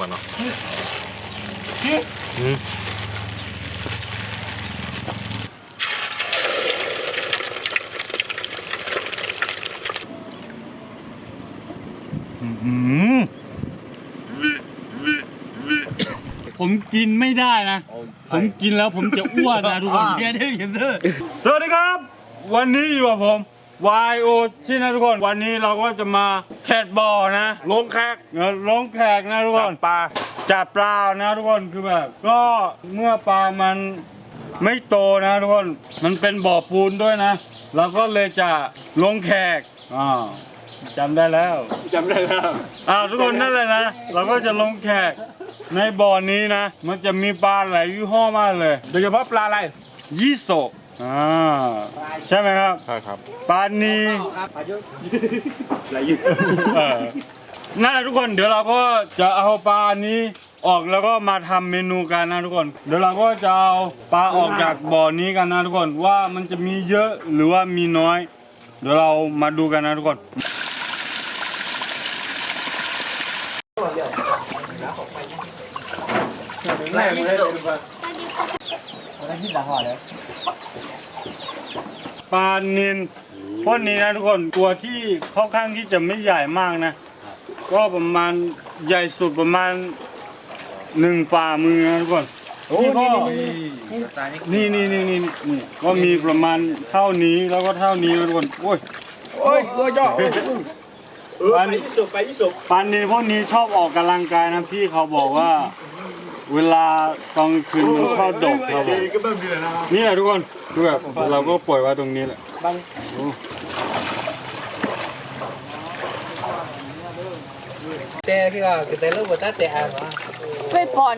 ก่อนเนาะอืมอืมผมกินไม่ได้นะ ผมกินแล้วผมจะอ้วนนะทุกคนเดี๋ยวเดี๋ยวเดี๋ยวเดี๋ยวสวัสดีครับ วันนี้อยู่กับผม YO ที่นะทุกคน วันนี้เราก็จะมาแคดบอลนะลงแขกเออลงแขกนะทุกคจันบปลาจับปลานะทุกคนคือแบบ ก็เมื่อปลามันไม่โตนะทุกคนมันเป็นบ่อปูนด้วยนะเราก็เลยจะลงแขกอ่าวจำได้แล้วจำได้แล้วอ้าวทุกคนนั่นเลยนะเราก็จะลงแขกในบ่อนี้นะ มันจะมีปลาหลายยี่ห้อมากเลย โดยเฉพาะปลาอะไรยี่โสก อ่าใช่ไหมครับ ใช่ครับปลานีเออนั่นแหละทุกคน เดี๋ยวเราก็จะเอาปลานี้ออกแล้วก็มาทำเมนูกันนะทุกคน เดี๋ยวเราก็จะเอาปลาออกจากบ่อนี้กันนะทุกคนว่ามันจะมีเยอะหรือว่ามีน้อย เดี๋ยวเรามาดูกันนะทุกคน ปลานินพวกนี้นะทุกคนตัวที่ค่อนข้างที่จะไม่ใหญ่มากนะ ก็ประมาณใหญ่สุดประมาณหนึ่งฝ่ามือนะทุกคนนี่ก็นี่นี่นี่นี่นี่ก็มีประมาณเท่านี้แล้วก็เท่านี้นะทุกคนโอ้ยโอ้ยเออย่อปลานินปลานินพวกนี้ชอบออกกำลังกายนะพี่เขาบอกว่า เวลาตอนกลางคืนมันชอบดกครับผมนี่แหละทุกคนคือแบบเราก็ปล่อยไว้ตรงนี้แหละ Te cái cái te lúc mà ta te à mà. ช่วยปอน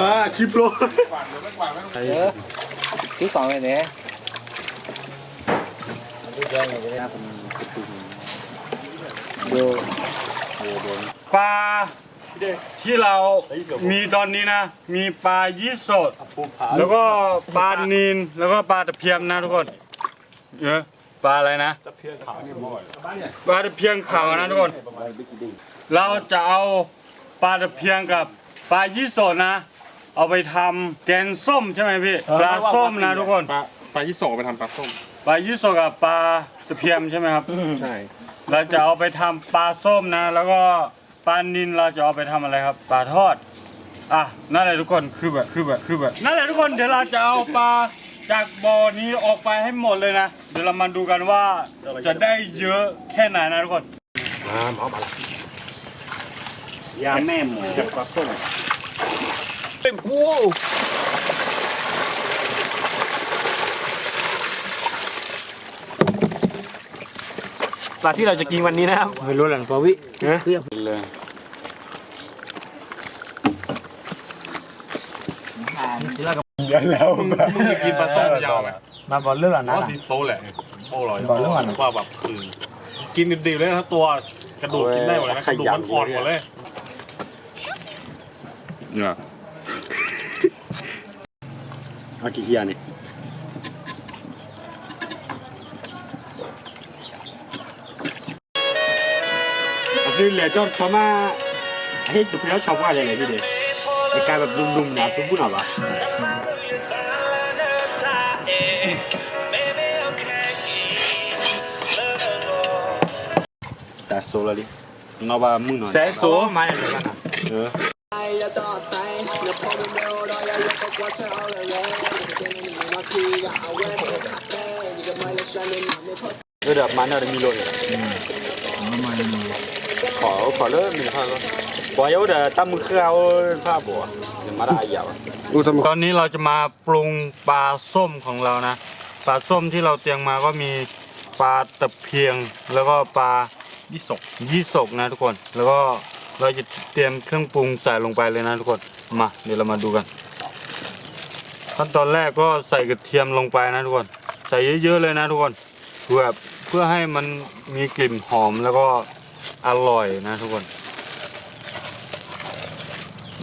อ่าคลิปโล Ừ. Thứ sáu này nè. Bây giờ này cái này Vô ปลาที่เรามีตอนนี้นะ มีปลายี่สด แล้วก็ปลานีนแล้วก็ปลาตะเพียนนะทุกคนเออปลาอะไรนะปลาตะเพียนขาวนะทุกคน เราจะเอาปลาตะเพียนกับปลายี่สดนะ เอาไปทำแกงส้มใช่ไหมพี่ปลาส้มนะทุกคนปลาปลายี่สกไปทำปลาส้มปลายี่สดกับปลาตะเพียนใช่ไหมครับใช่เราจะเอาไปทำปลาส้มนะ แล้วก็ ปลานินเราจะเอาไปทำอะไรครับปลาทอดอะนั่นแหละทุกคนคือแบบคือแบบคือแบบนั่นแหละทุกคนเดี๋ยวเราจะเอาปลาจากบ่อนี้ออกไปให้หมดเลยนะเดี๋ยวเรามาดูกันว่าจะได้เยอะแค่ไหนนะทุกคนน้ำเอาปลายาแม่หมูปลาส้มเป็นผู้ปลาที่เราจะกินวันนี้นะครับไม่รู้หลังปวินะเลย มึงจะกินปลาส้มยาวไหมมาบอลเรื่องหลังนะราะสีโซแหละโอ้อร่อยบอกเรื่องก่อนว่าแบบคือกินดิบๆเลยทั้งตัวกระดูกกินได้หมดเลยนะกระดูกมันอ่อนหมดเลยเนี่ยอากี่เฮียนี่คือเหลือจอดเขามาให้จุดแล้วชอบว่าอะไรพี่เด็กไอการแบบลุมๆนะซุปบุญหรอวะแซโซลดินอบามึงหน่อยแซ่โซมาอย่างนั้นอะ ยาวเดี๋ยวตั้มมือเครื่องเอาผ้าบัวเดี๋ยวมาได้ยาวตอนนี้เราจะมาปรุงปลาส้มของเรานะ ปลาส้มที่เราเตรียมมาก็มีปลาตะเพียงแล้วก็ปลา ยี่สกยี่สกนะทุกคน แล้วก็เราจะเตรียมเครื่องปรุงใส่ลงไปเลยนะทุกคน มาเดี๋ยวเรามาดูกัน ขั้นตอนแรกก็ใส่กระเทียมลงไปนะทุกคน ใส่เยอะๆเลยนะทุกคนเพื่อเพื่อให้มันมีกลิ่นหอมแล้วก็อร่อยนะทุกคน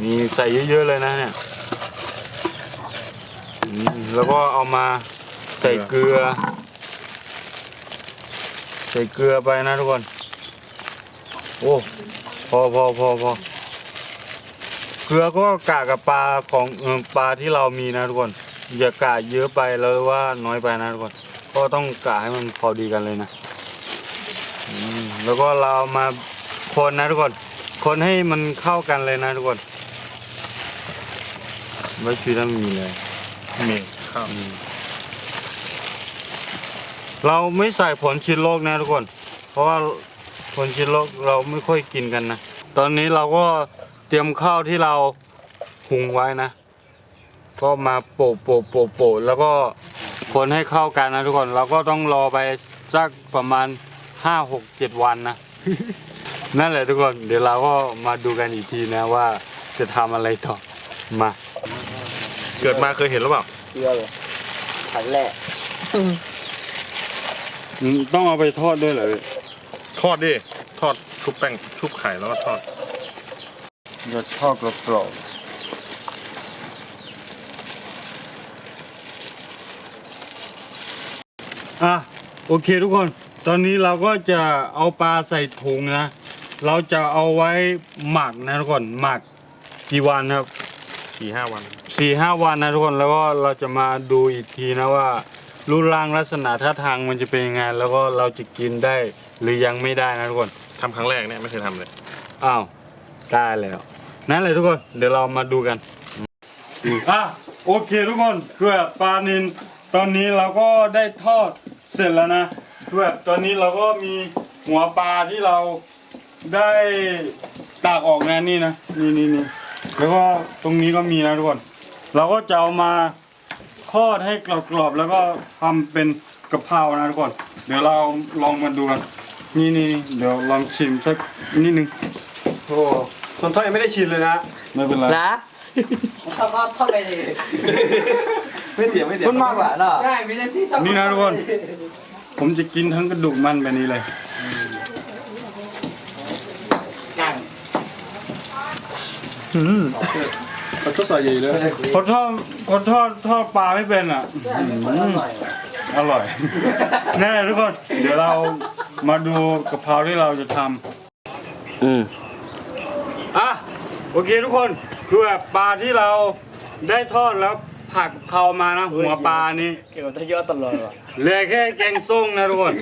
มีใส่เยอะๆเลยนะเนี่ยแล้วก็เอามาใส่เกลือ ใส่เกลือไปนะทุกคน โอ้พอพอพอพอเกลือก็กะกับปลาของเออปลาที่เรามีนะทุกคนอย่ากะเยอะไปแล้วว่าน้อยไปนะทุกคนก็ต้องกะให้มันพอดีกันเลยนะอืมแล้วก็เรามาคนนะทุกคน คนให้มันเข้ากันเลยนะทุกคนไว้ชีวิตมีเลยมีข้าวอืมเราไม่ใส่ผลชีโรคนะทุกคน เพราะว่า ผลชีโรคเราไม่ค่อยกินกันนะ ตอนนี้เราก็เตรียมข้าวที่เราหุงไว้นะ ก็มาโปะโปะโปะโปะแล้วก็คนให้เข้ากันนะทุกคน เราก็ต้องรอไปสักประมาณห้าหกเจ็ดวันนะ นั่นแหละทุกคน เดี๋ยวเราก็มาดูกันอีกทีนะว่าจะทำอะไรต่อ มา เกิดมาเคยเห็นหรือเปล่าเกลือเลยขันแหละอืมต้องเอาไปทอดด้วยเหรอพี่ ทอดดิ ทอดชุบแป้งชุบไข่แล้วก็ทอดจะทอดกรอบๆอะโอเคทุกคน ตอนนี้เราก็จะเอาปลาใส่ถุงนะ เราจะเอาไว้หมักนะทุกคนหมักกี่วันครับสี่ห้าวันสี่ห้าวันนะทุกคนแล้วก็เราจะมาดูอีกทีนะว่ารูปร่างลักษณะท่าทางมันจะเป็นยังไง แล้วก็เราจะกินได้ หรือยังไม่ได้นะทุกคนทำครั้งแรกเนี่ยไม่เคยทำเลย อ้าวได้แล้วนั่นเลยทุกคนเดี๋ยวเรามาดูกันอะโอเคทุกคนคือแบบปลานินตอนนี้เราก็ได้ทอดเสร็จแล้วนะคือแบบตอนนี้เราก็มีหัวปลาที่เราได้ตากออกนะนี่นะนี่นี่นี่แล้วก็ตรงนี้ก็มีนะทุกคนเราก็จะเอามาทอดให้กรอบๆแล้วก็ทำเป็นกะเพรานะทุกคนเดี๋ยวเราลองมาดูกัน นี่นี่นี่เดี๋ยวลองชิมสักนิดนึงโอ้คนทอดยังไม่ได้ชิมเลยนะไม่เป็นไรนะทำว่าทอดไปดิไม่เสียไม่เสียมันมากกว่าเนาะใช่ไม่ได้ที่นี่นะทุกคนผมจะกินทั้งกระดูกมันแบบนี้เลยมันก็ใส่ใหญ่เลยคนทอดคนทอดทอดปลาไม่เป็นอะอืมอร่อยแน่ทุกคน เดี๋ยวเรา มาดูกะเพราที่เราจะทอืมำอะโอเคทุกคนคือแบบปลาที่เราได้ทอดแล้วผักเขามานะหัวปลานี่เกี่ยวกับทะยอดตลอดว่ะเหลือแค่แกงส้มนะทุกคน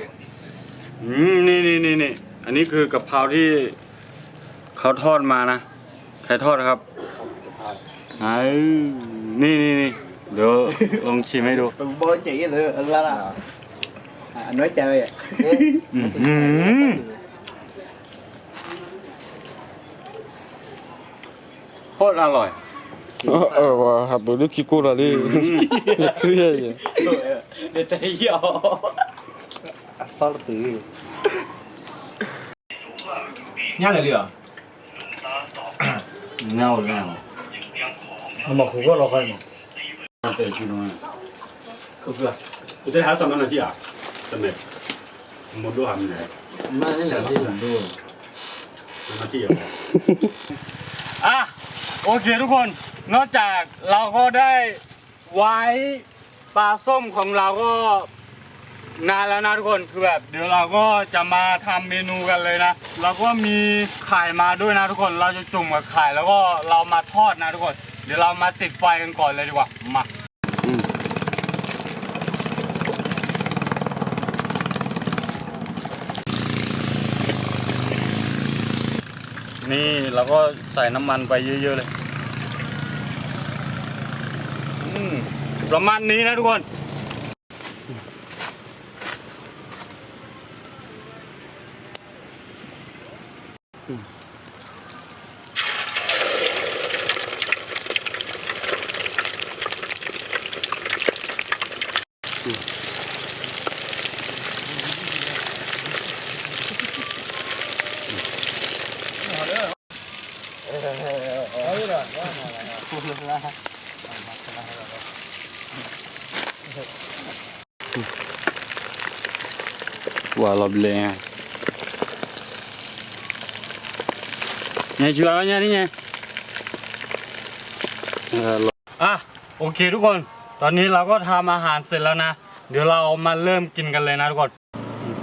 อืมนี่นี่นี่นี่อันนี้คือกะเพราที่เขาทอดมานะใครทอดครับไอ้นี่นี่นี่เดี๋ยวลองชิมให้ดู เป็นโบจีเลยอะไรล่ะ อ่ะน้อยใจอ่ะ อื้อหือโคตรอร่อย เออว่ะครับดูดิคิกูระดิเครียดอยู่ เดี๋ยวทะยอทอดตื้อ ย่างอะไรเหลือ เงาเงา มันบอกคือว่าเราเคย เตะชิโน่ ก็เกลือ จะหาสำนักหน้าที่อ่ะ สำเร็จหมดด้วยทำไหนมานี่แหละที่ผมดูหน้าที่อะอะโอเคทุกคน นอกจากเราก็ได้ไว้ปลาส้มของเราก็นานแล้วนะทุกคนคือแบบเดี๋ยวเราก็จะมาทำเมนูกันเลยนะเราก็มีไข่มาด้วยนะทุกคนเราจะจุ่มกับไข่แล้วก็เรามาทอดนะทุกคน เดี๋ยวเรามาติดไฟกันก่อนเลยดีกว่ามา นี่เราก็ใส่น้ำมันไปเยอะ ๆ เลย ประมาณนี้นะทุกคน ว่าเราเลยไงจุฬาเนี่ยนี่ไงเอออะโอเคทุกคน ตอนนี้เราก็ทำอาหารเสร็จแล้วนะ เดี๋ยวเรามาเริ่มกินกันเลยนะทุกคน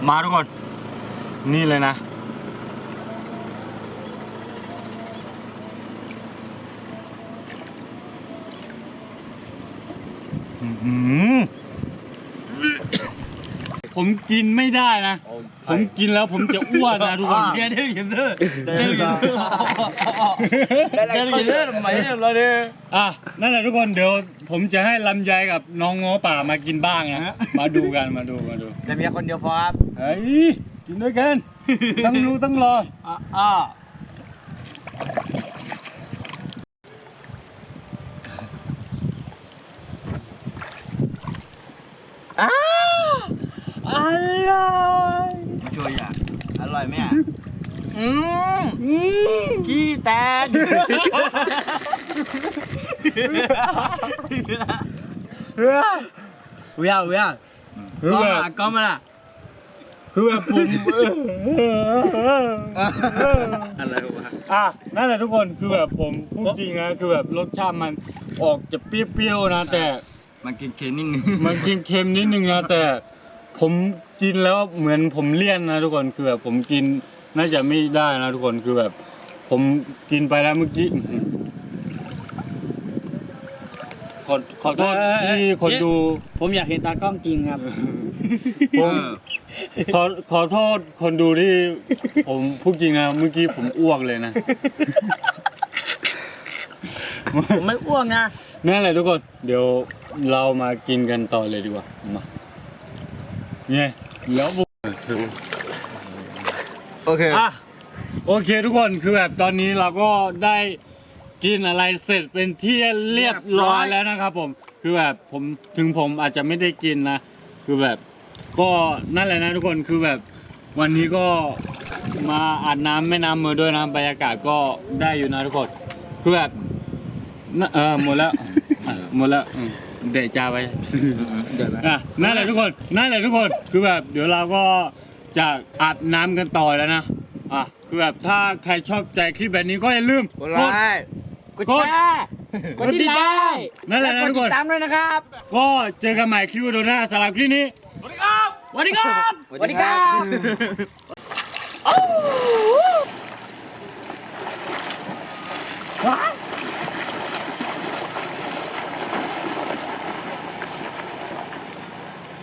มาทุกคน นี่เลยนะ ผมกินไม่ได้นะ ผมกินแล้วผมจะอ้วนนะทุกคนเดี๋ยวเดี๋ยวเดี๋ยวเดี๋ยวเดี๋ยวเดี๋ยวเดี๋ยวไม่เดี๋ยเดี๋ยวอะนั่นแหละทุกคนเดี๋ยวผมจะให้ลำไยกับน้องง้อป่ามากินบ้างนะมาดูกันมาดูมาดูจะมีคนเดียวพอครับเฮ้ยกินด้วยกันต้องรู้ต้องรออะ อะอ้าวอร่อยช่วยอะอร่อยไหมอะอืมขี้แตกเวียเวียคือก็แบมาบก็มาละคือแบบผมอะไรวะอะนั่นแหละทุกคนคือแบบผมพูดจริงนะคือแบบรสชาติมันออกจะเปรี้ยวๆนะแต่ มันกินเค็มนิดนึงมันกินเค็มนิดนึงนะแต่ผมกินแล้วเหมือนผมเลี่ยนนะทุกคนคือแบบผมกินน่าจะไม่ได้นะทุกคนคือแบบ ผมกินไปแล้วเมื่อกี้ขอขอโทษที่คนดู ผมอยากเห็นตากล้องกินครับผมขอขอโทษคนดูที่ ผมพูดจริงนะเมื่อกี้ผมอ้วกเลยนะผมไม่อ้วกนะนั่นแหละทุกคน เดี๋ยว เรามากินกันต่อเลยดีกว่า มา เนี่ยแล้วบุโอเคอะโอเคทุกคนคือแบบตอนนี้เราก็ได้กินอะไรเสร็จเป็นที่เรียบร้อยแล้วนะครับผม คือแบบผมถึงผมอาจจะไม่ได้กินนะ คือแบบก็นั่นแหละนะทุกคนคือแบบวันนี้ก็มาอาบน้ำแม่น้ำมือด้วยนะบรรยากาศก็ได้อยู่นะทุกคน คือแบบน่ะเออหมดแล้วอะหมดแล้วอืม เดะจาไปเดี๋ยวนะอะนั่นแหละทุกคนนั่นแหละทุกคนคือแบบเดี๋ยวเราก็จะอาบน้ำกันต่อแล้วนะอะคือแบบถ้าใครชอบใจคลิปแบบนี้ก็อย่าลืมกดกดแชร์กดติดตามนั่นแหละนะกดทุกติคดนตามด้วยนะครับ ก็เจอกันใหม่คลิปวิดีโอหน้าสำหรับคลิปนี้สวัสดีครับสวัสดีครับ